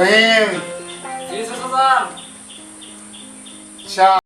রহিম চা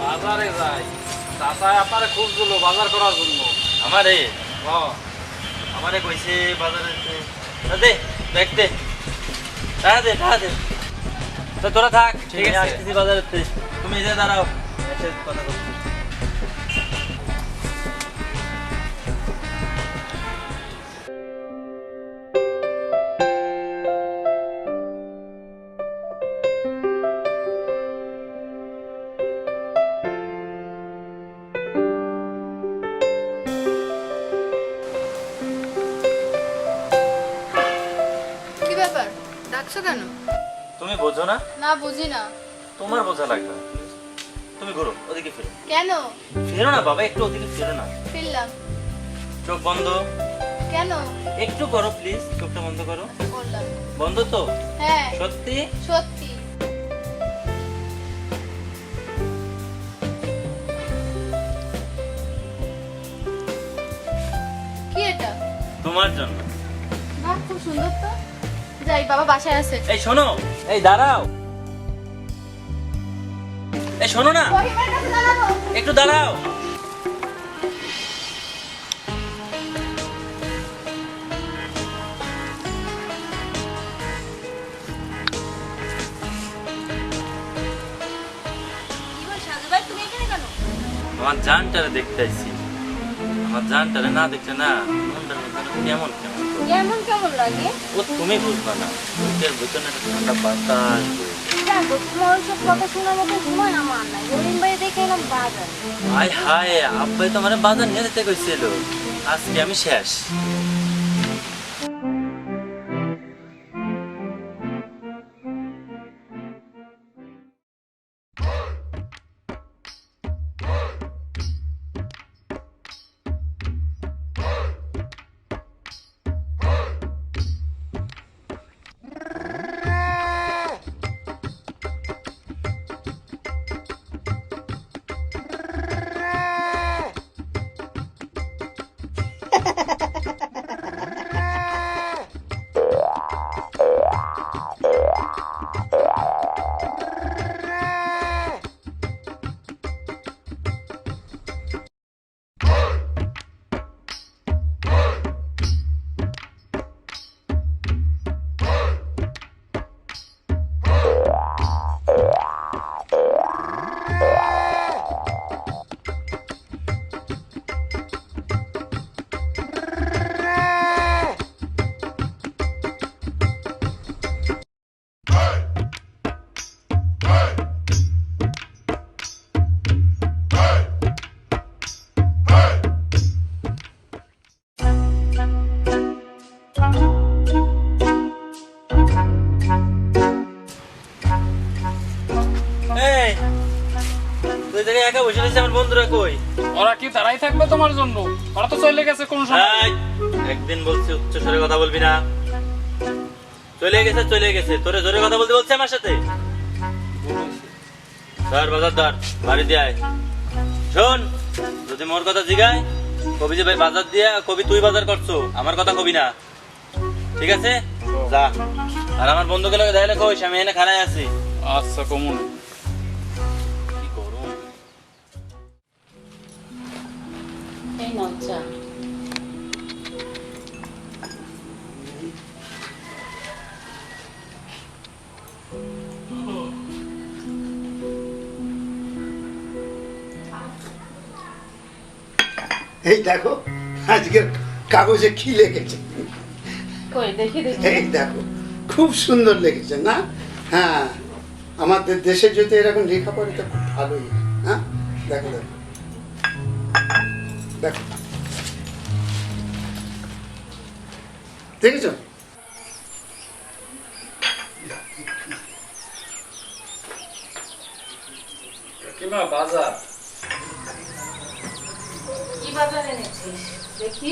বাজারে যাই। আপনারে খুব দিল বাজার করার জন্য। আমারে? আমারে কইছে বাজারে দে দেখ দে। টাকা দে টাকা দে। তো তোরা থাক ঠিক আছে। বাজারে তুমি এসে দাঁড়াও। কথা কথা তোমার বোঝা লাগবে না। তুমি ঘুরো ওদিকে ফেরো। কেন? ফেরো না বাবা একটু ওদিকে ফেরো না। ফিরলাম। চোখ বন্ধ। কেন? একটু করো প্লিজ চোখটা বন্ধ করো। করলাম। বন্ধ তো? হ্যাঁ। সত্যি? সত্যি। কি এটা? তোমার জন্য। বাহ খুব সুন্দর তো। যাই বাবা বাসায় আছে। এই শোনো এই দাঁড়াও। এই শোনো না। একটু দাঁড়াও। আমার জানটারে দেখতে আইছি। আমার জানটারে না দেখলে না মনটার ভিতরে কেমন কেমন কেমন কেমন লাগে? ও তুমি বুঝবা না। বুকের ভিতরে ঠান্ডা বাতাস। হায় তো আজকে আমি শেষ। তোমার জন্য? ওরা তো চলে গেছে কোন সময় একদিন বলছি উচ্চ স্বরে কথা বলবি না। চলে গেছে চলে গেছে। তোরে জোরে কথা বলতে বলছে আমার সাথে? ধর বাজার ধর বাড়ি দিয়ে আয়। শোন যদি মোর কথা জিগায় কবি যে ভাই বাজার দিয়া কবি তুই বাজার করছ আমার কথা কবি না। ঠিক আছে? যা। আর আমার বন্ধুকে লোকে দেখলে কইস আমি এনে খানায় আছি। আচ্ছা কমন। এই নাও চা এই দেখো আজকের কাগজে কি লেগেছে? কই দেখি দেখি। এই দেখো খুব সুন্দর লেগেছে না? হ্যাঁ আমাদের দেশে যদি এরকম লেখা পড়ে তো খুব ভালোই হ্যাঁ? দেখো দেখো। দেখো। দেখেছ? কিমা বাজার। কি বাজার এনেছিস? দেখি।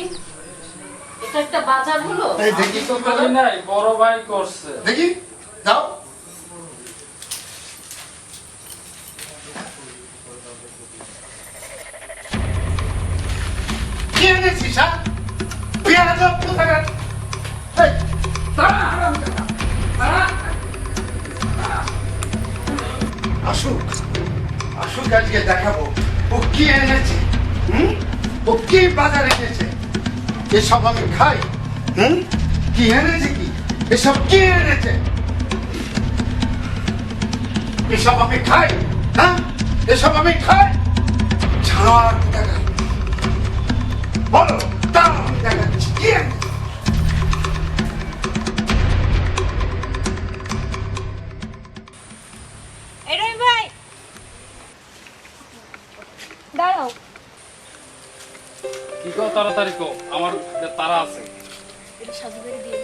এটা একটা বাজার হলো? দেখি। তো করি নাই বড় ভাই করছে। দেখি যাও আসুক আসুক দেখাবো। ও কি এনেছে? হুম? ও কি বাজার এনেছে? এসব আমি খাই। হুম? কি এনেছে কি? এসব কি এনেছে? এসব আমি খাই। হ্যাঁ? এসব আমি খাই। ছাড় দেখা বলো আমি দেখাচ্ছি। কি এনেছে? কি তাড়াতাড়ি কো আমার তারা আছে। এটা সাজু করে দিয়ে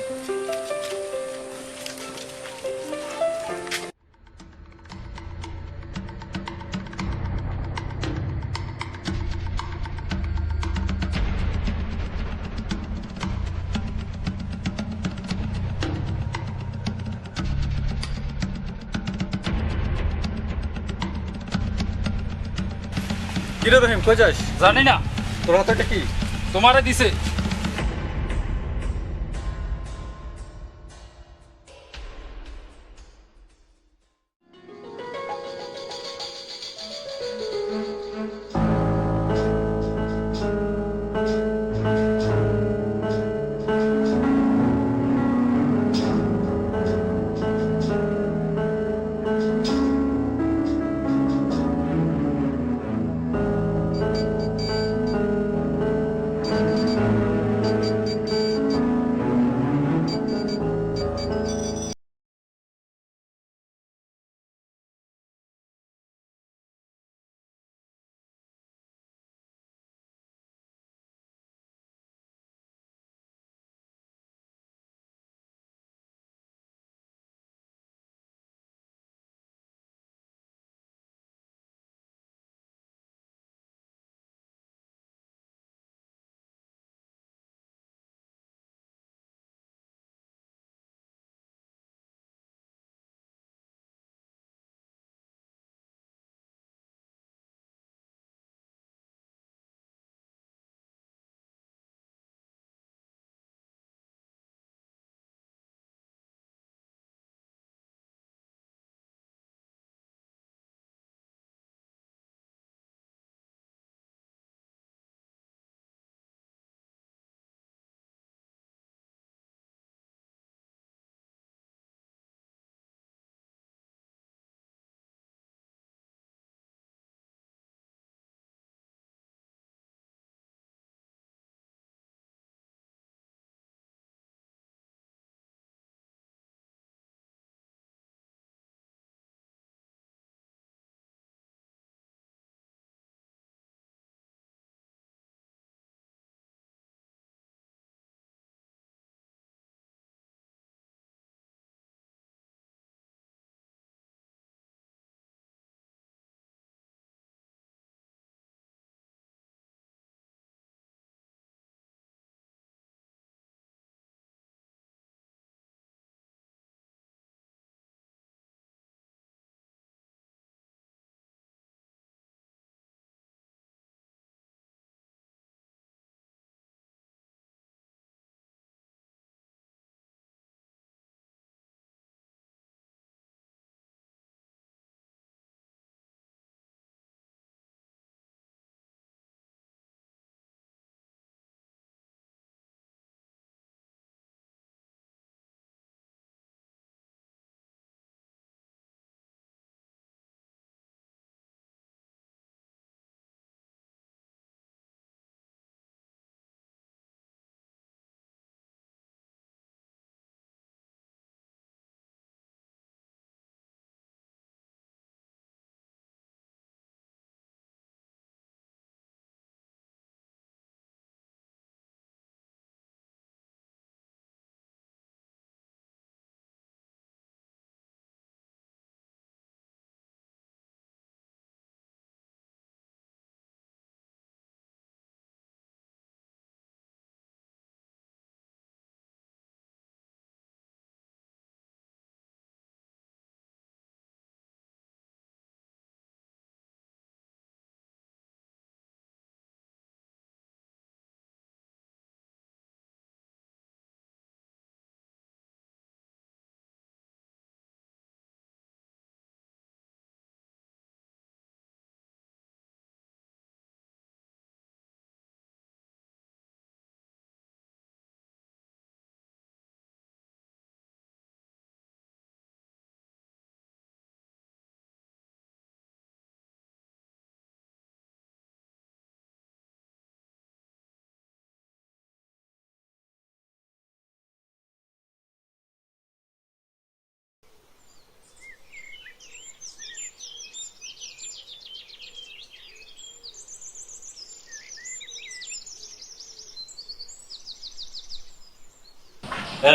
কিরে রহিম কই যাস? জানি না। তোর হাতে কি? তোমারে দিছে।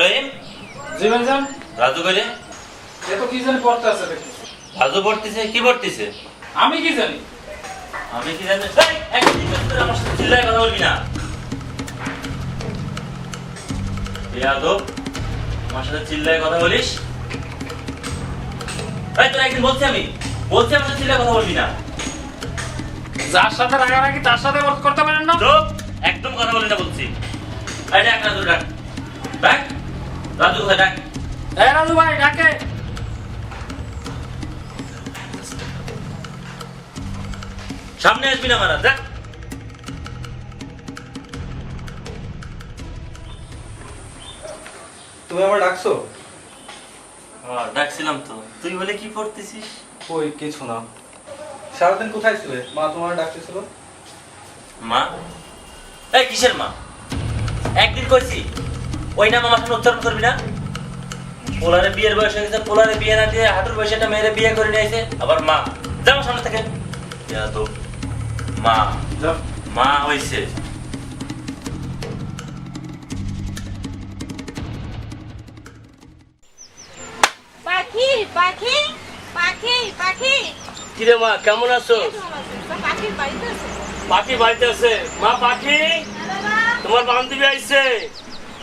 রহিম জি ভাইজান। রাজু করে কি জানি পড়তে রাজু পড়তেছে কি পড়তেছে? আমি কি জানি? আমি কি জানি? এই, আমার সাথে চিল্লায় কথা বলবি না। বেয়াদব আমার সাথে চিল্লায় কথা বলিস। এই তোরা একদিন বলছি আমি। বলছি আমার সাথে কথা বলবি না। যার সাথে রাগারাগি তার সাথে work করতে পারেন না? চুপ। একদম কথা বলি না বলছি। এই ডাক রাজু ডাক। ডাক রাজু কোথায় ডাক এ রাজু ভাই ডাকে। সামনে আসবি না মারা দেখ। তুমি আমার ডাকছো? হ্যাঁ, ডাকছিলাম তো। তুই বলে কি পড়তেছিস? ওই কিছু না। সারাদিন কোথায় ছিলে? মা তোমার ডাকতেছিল? মা? এই কিসের মা? একদিন কইছি ওই নাম আমার সামনে উচ্চারণ করবি না? পোলারে বিয়ের বয়স হয়ে গেছে পোলারে বিয়ে না দিয়ে হাঁটুর বয়সে একটা মেয়েরে বিয়ে করে নিয়ে এসে আবার মা। যা আমার সামনে থেকে। মা। যাও। মা হইছে। পাখি পাখি পাখি। কিরে মা কেমন আছো? পাখির বাড়িতে আছে? পাখি বাড়িতে আছে। মা পাখি? তোমার বান্ধবী আইছে।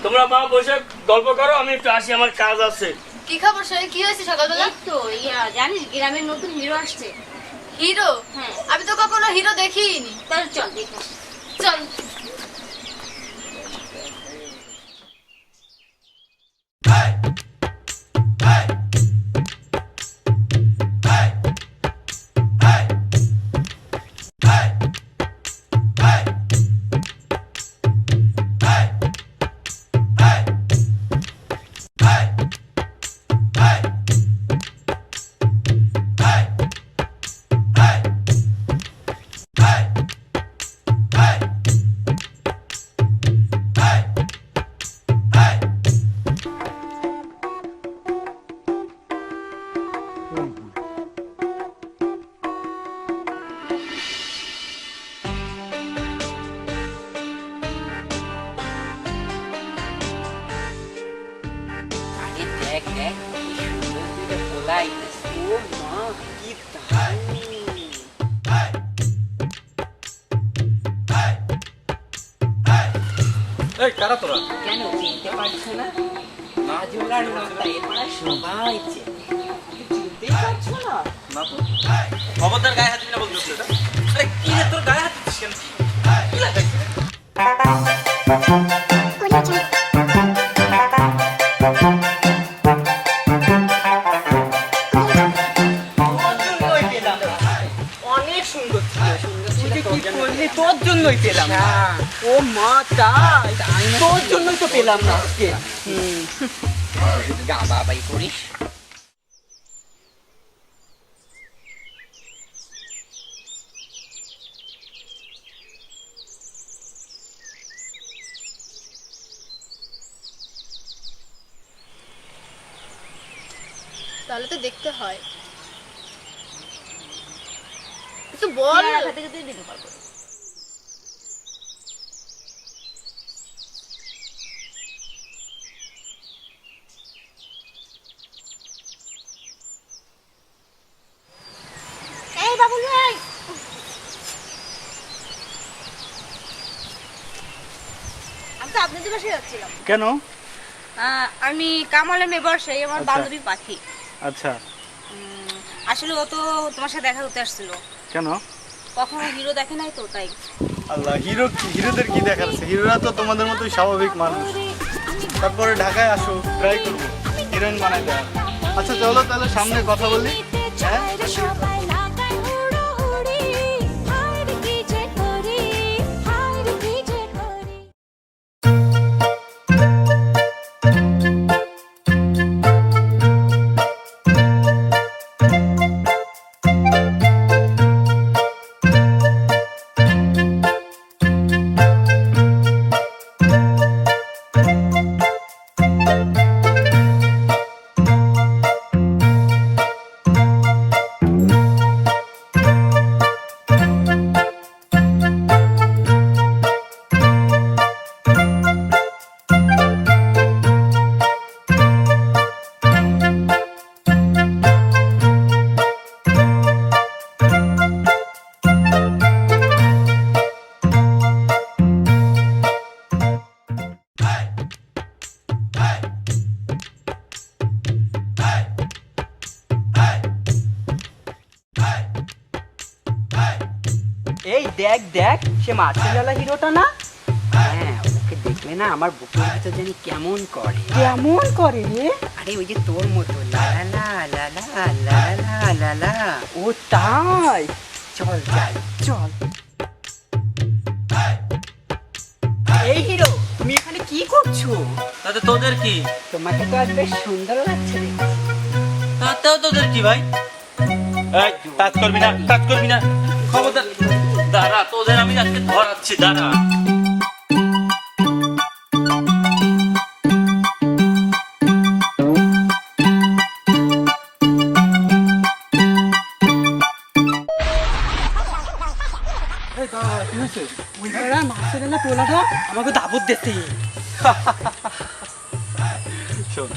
তোমরা মা বসে গল্প করো আমি একটু আসি আমার কাজ আছে। কি খবর শরীর? কি হয়েছে সকালবেলা? তো ইয়া জানিস গ্রামের নতুন হিরো আসছে। হিরো? হ্যাঁ। আমি তো কখনো হিরো দেখিনি। তাহলে চল দেখো। চল। কি করলি? তোর জন্যই পেলাম না। ও মা তাই। তোর জন্যই তো পেলাম না আজকে। গা বাবাই করিস তাহলে তো দেখতে হয় একটু বল পেয়ারা খেতে খেতে দিতে পারব এই বাবুল ভাই আমি তো আপনাদের বাসায় যাচ্ছিলাম কেন? আমি কামালের মেয়ে বর্ষাই আমার আচ্ছা। বান্ধবী পাখি। আচ্ছা। আসলে ও তো তোমার সাথে দেখা করতে আসছিল। কেন? কখনো হিরো দেখে নাই তো তাই। আল্লাহ হিরো হিরোদের কি দেখার আছে? হিরোরা তো তোমাদের মতোই স্বাভাবিক মানুষ। তারপরে ঢাকায় আসো ট্রাই করব। হিরোইন বানাই দেওয়া আচ্ছা চলো তাহলে সামনে কথা বলি। হ্যাঁ? সে মাছিলালা হিরোটা না? হ্যাঁ ওকে দেখলে না আমার বুকের ভিতর জানি কেমন করে। কেমন করে রে? আরে ওই যে তোর মতো ও তাই? চল যাই। চল। এই হিরো তুমি এখানে কি করছ? তাতে তোদের কি? তোমাকে তো আজ বেশ সুন্দর লাগছে তাতেও তোদের কি ভাই? কাজ করবি না কাজ করবি না। খবরদার। দাঁড়া তোদের আমি আজকে ধরাচ্ছি দাঁড়া। আমাকে দাবত দিতে। শোন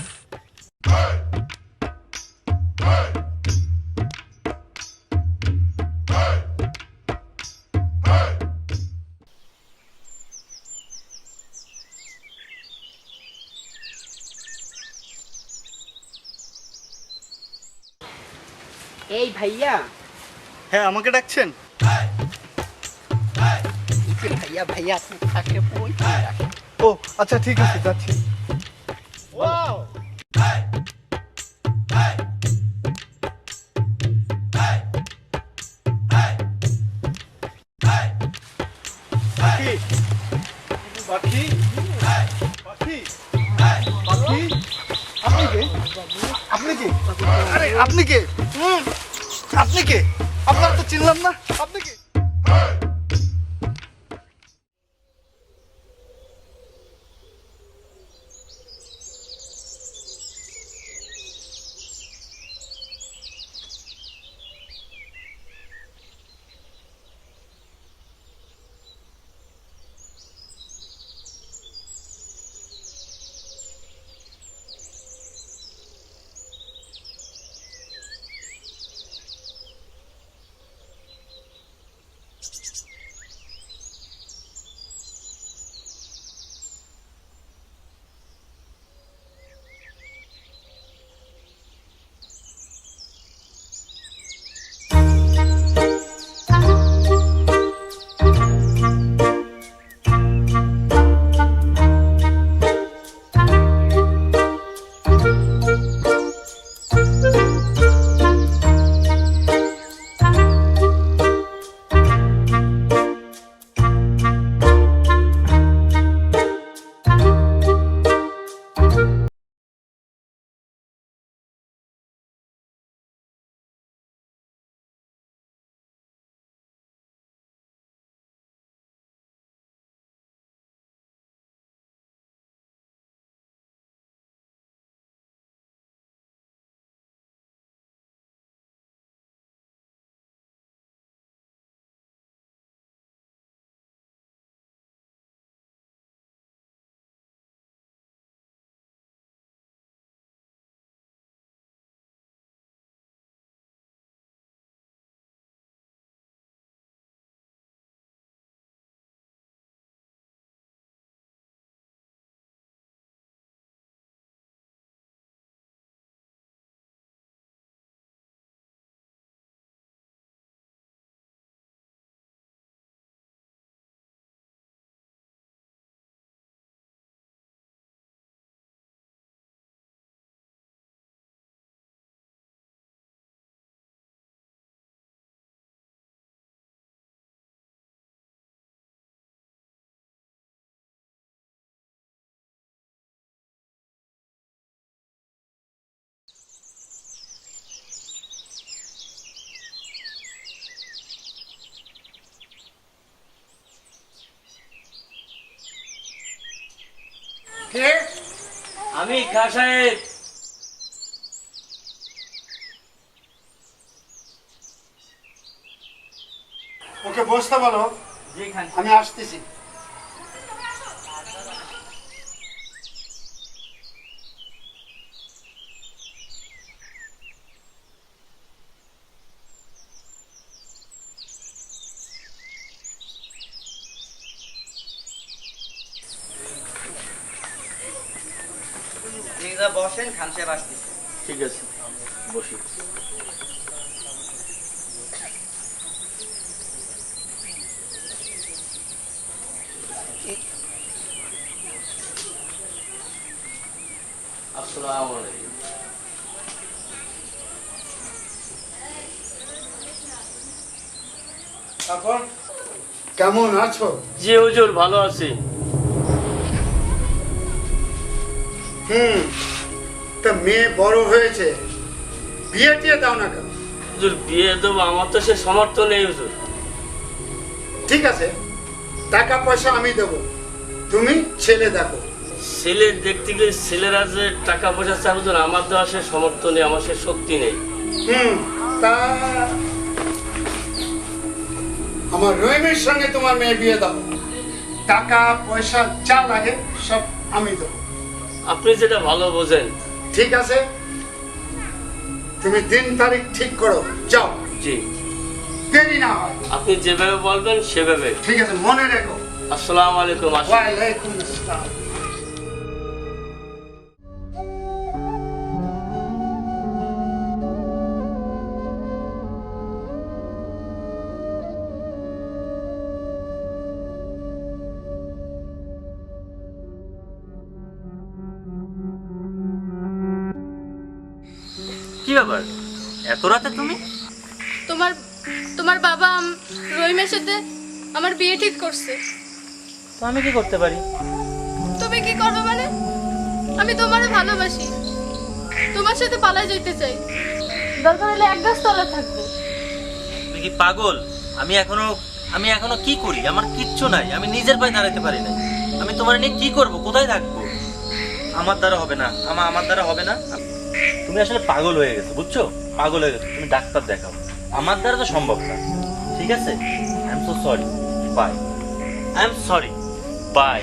ভাইয়া। হ্যাঁ আমাকে ডাকছেন? ভাইয়া ভাইয়া আপনি রাখে ও আচ্ছা ঠিক আছে যাচ্ছি। পাখি! পাখি! পাখি! পাখি! আপনি কে? আপনি কে? আরে আপনি কে? হুম, আপনি কে? আপনার তো চিনলাম না। আপনি কে? আমি খা সাহেব। ওকে বসতে বলো। আমি আসতেছি। মির্জা বসেন খান সাহেব ঠিক আছে বসি। তারপর কেমন আছো? জি হুজুর ভালো আছি। হুম তা মেয়ে বড় হয়েছে। বিয়ে টিয়ে দাও না কেন? হুজুর বিয়ে দেবো আমার তো সে সমর্থ নেই হুজুর। ঠিক আছে টাকা পয়সা আমি দেবো। তুমি ছেলে দেখো। ছেলে দেখতে গেলে ছেলেরা যে টাকা পয়সা চায় হুজুর আমার দেওয়া সে সমর্থ নেই আমার সে শক্তি নেই। হুম তা আমার রহিমের সঙ্গে তোমার মেয়ে বিয়ে দাও। টাকা পয়সা যা লাগে সব আমি দেবো। আপনি যেটা ভালো বোঝেন। ঠিক আছে? তুমি দিন তারিখ ঠিক করো। যাও। জি। দেরি না হয়। আপনি যেভাবে বলবেন সেভাবে। ঠিক আছে মনে রেখো। আসসালামু আলাইকুম আসসালাম। ব্যাপার? এত রাতে তুমি? তোমার তোমার বাবা রহিমের সাথে আমার বিয়ে ঠিক করছে। তো আমি কি করতে পারি? তুমি কি করবে মানে? আমি তোমারে ভালোবাসি। তোমার সাথে পালাই যেতে চাই। দরকার হলে এক গাছ তলা থাকব। তুমি কি পাগল? আমি এখনও আমি এখনও কি করি? আমার কিচ্ছু নাই। আমি নিজের পায়ে দাঁড়াতে পারি না আমি তোমার নিয়ে কি করব? কোথায় থাকব? আমার দ্বারা হবে না। আমার আমার দ্বারা হবে না? তুমি আসলে পাগল হয়ে গেছো, বুঝছ? পাগল হয়ে গেছো, তুমি ডাক্তার দেখাও। আমার দ্বারা তো সম্ভব না। ঠিক আছে? I am so sorry bye I am sorry bye